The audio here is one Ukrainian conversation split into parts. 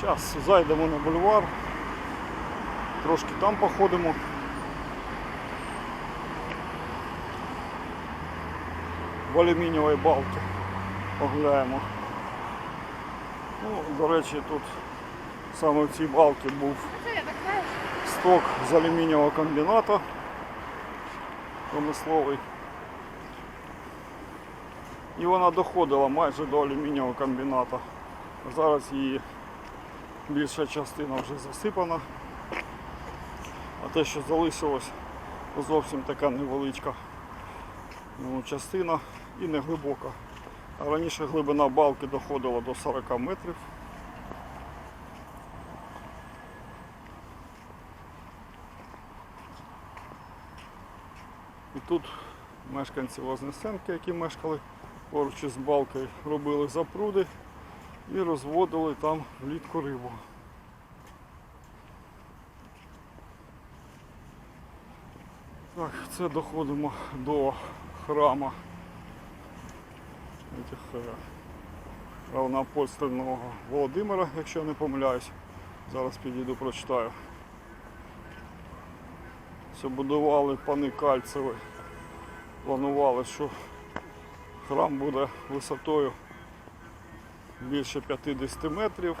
Зараз зайдемо на бульвар, трошки там походимо. В алюмінієвій балки погуляємо. Ну, до речі, тут саме в цій балці був сток з алюмінієвого комбіната промисловий. І вона доходила майже до алюмінієвого комбіната. Зараз її більша частина вже засипана. А те, що залишилось, зовсім така невеличка ну, частина і не глибока. Раніше глибина балки доходила до 40 метрів. І тут мешканці Вознесенки, які мешкали поруч із балкою, робили запруди і розводили там влітку рибу. Так, це доходимо до храма е, равноапостольного Володимира, якщо я не помиляюсь. Зараз підійду прочитаю. Це будували пани Кальцеви. Планували, що храм буде висотою більше 50 метрів.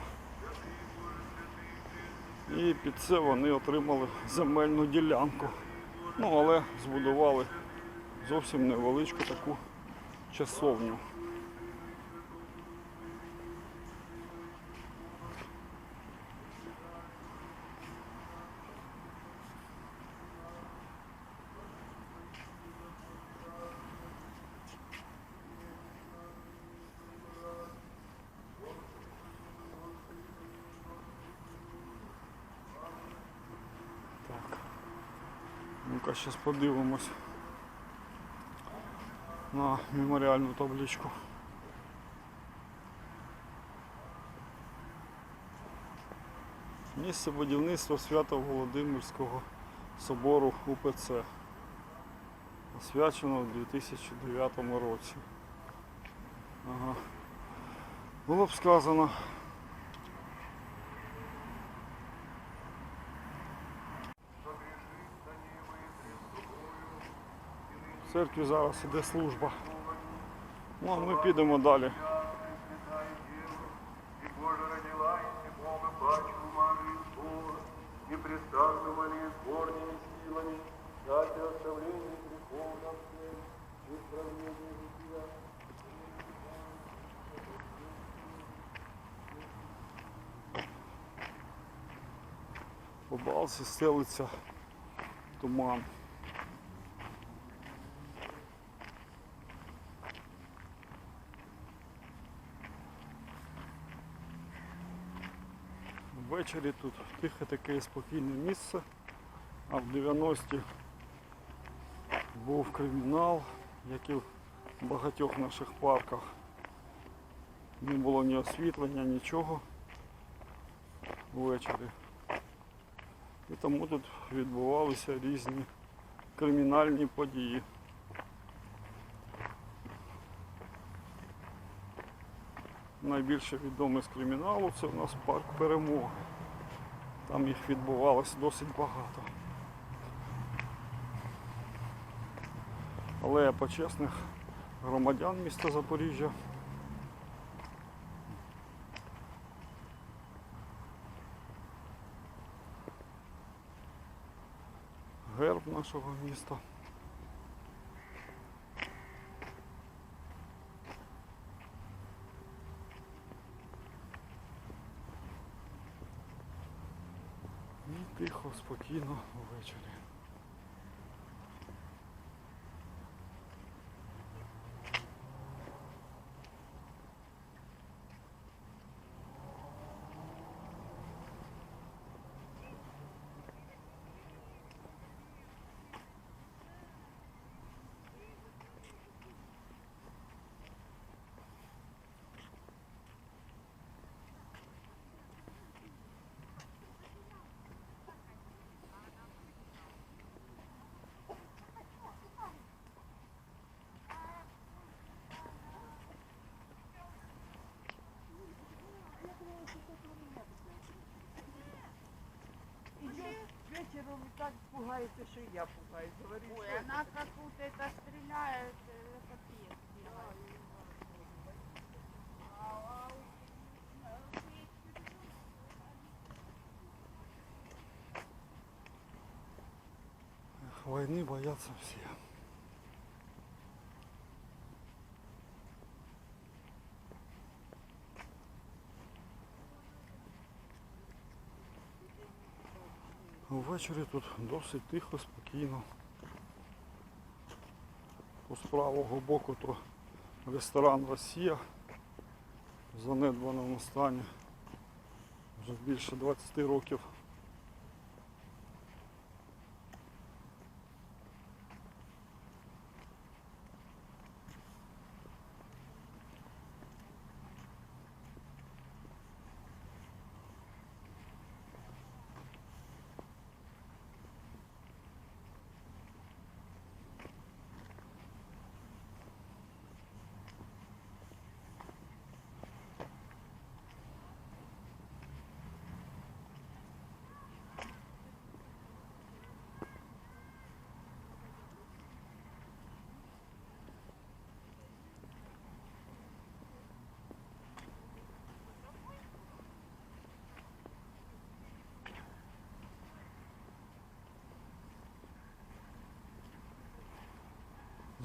І під це вони отримали земельну ділянку. Ну, але збудували зовсім невеличку таку часовню. Ну-ка, зараз подивимось на меморіальну табличку. Місце будівництва Свято-Володимирського собору УПЦ. Освячено у 2009 році. Ага. Було б сказано. Церкві зараз іде служба. Ну, а ми підемо далі. И Боже родилась, Ввечері тут тихе таке спокійне місце, а в 90-ті був кримінал, як і в багатьох наших парках. Не було ні освітлення, нічого ввечері. І тому тут відбувалися різні кримінальні події. Найбільше відомий з криміналу це у нас парк перемоги. Там їх відбувалося досить багато. Але почесних громадян міста Запоріжжя герб нашого міста. І тихо, спокійно ввечері. вы так пугаете, что я пугаюсь. Говорит, Ой, она как будто это стреляет, э, Войны боятся все. Ввечері тут досить тихо, спокійно. З правого боку то ресторан Росія в занедбаному стані. Вже більше 20 років.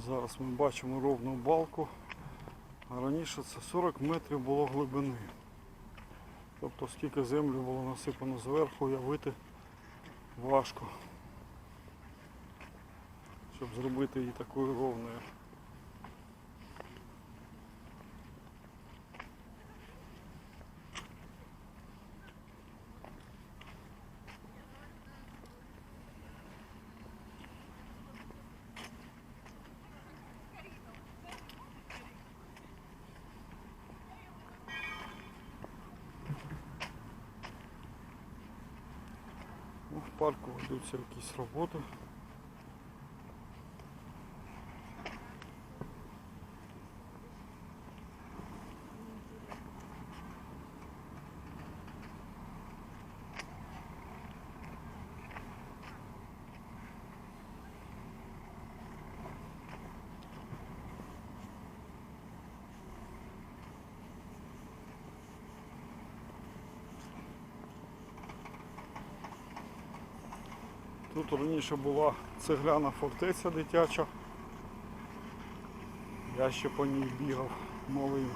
Зараз ми бачимо ровну балку, а раніше це 40 метрів було глибини. Тобто скільки землі було насипано зверху, уявити важко, щоб зробити її такою ровною. Парку ведуться якісь роботи. Тут раніше була цегляна фортеця дитяча. Я ще по ній бігав малим.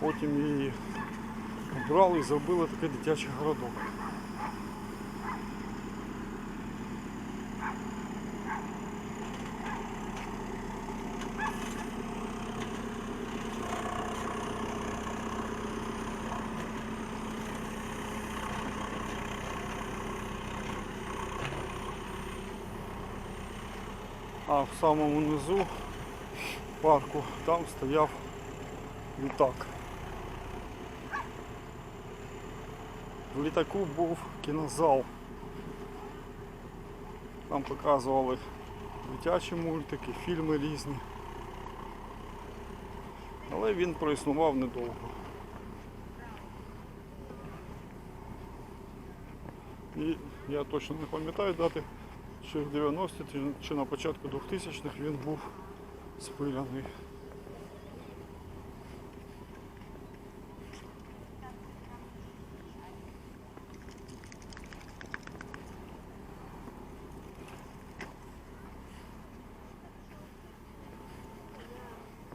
Потім її обрали і зробили такий дитячий городок. А в самому низу парку там стояв літак. В літаку був кінозал. Там показували дитячі мультики, фільми різні. Але він проіснував недовго. І я точно не пам'ятаю дати, чи в 90-ті, чи- чи на початку 2000-х він був спиляний.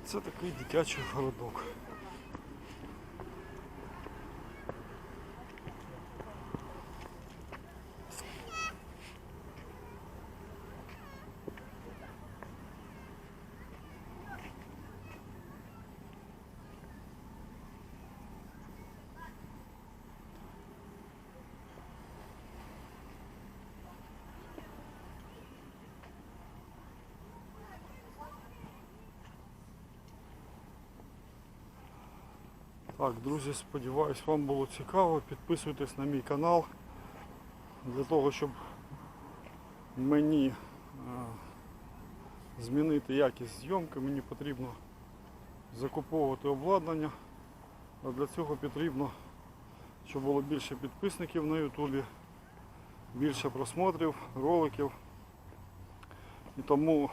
Це такий дитячий городок. Так, друзі, сподіваюсь, вам було цікаво. Підписуйтесь на мій канал для того, щоб мені е, змінити якість зйомки, мені потрібно закуповувати обладнання. А для цього потрібно, щоб було більше підписників на Ютубі, більше просмотрів, роликів. І тому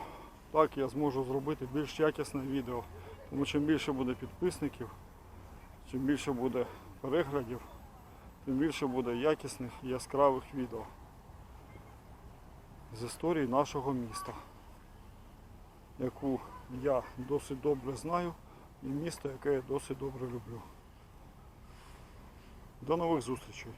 так я зможу зробити більш якісне відео. Тому чим більше буде підписників, чим більше буде переглядів, тим більше буде якісних і яскравих відео з історії нашого міста, яку я досить добре знаю і місто, яке я досить добре люблю. До нових зустрічей!